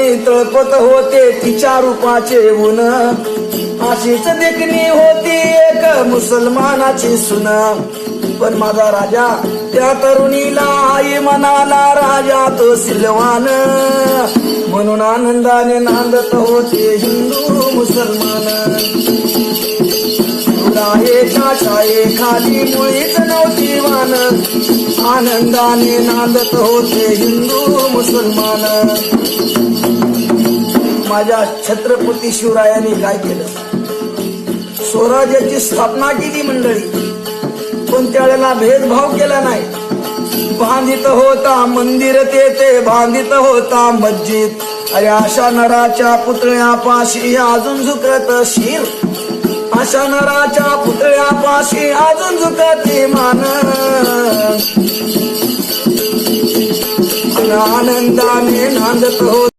आनंदाने तळपत होते तिच्या रूपाचे ऊन. अशीच देखणी होती एक मुसलमानाची सुन. पण माझा राजा त्या तरुणीला आई म्हणाला राजा तो सिलवान. म्हणून आनंदाने नांदत होते हिंदू मुसलमान. एका खाली मुळीच नव्हती वान. आनंदाने नांदत होते हिंदू मुसलमान. माझ्या छत्रपती शिवरायांनी काय केलं? स्वराज्याची स्थापना केली मंडळी. पण त्यावेळेला भेदभाव केला नाही. बांधित होता मंदिर तेथे बांधित होता मस्जिद. अरे अशा नराच्या पुतळ्यापाशी अजून झुकत शिर. अशा नराच्या पुतळ्यापाशी अजून झुकते मान. आनंदाने नांदत होत.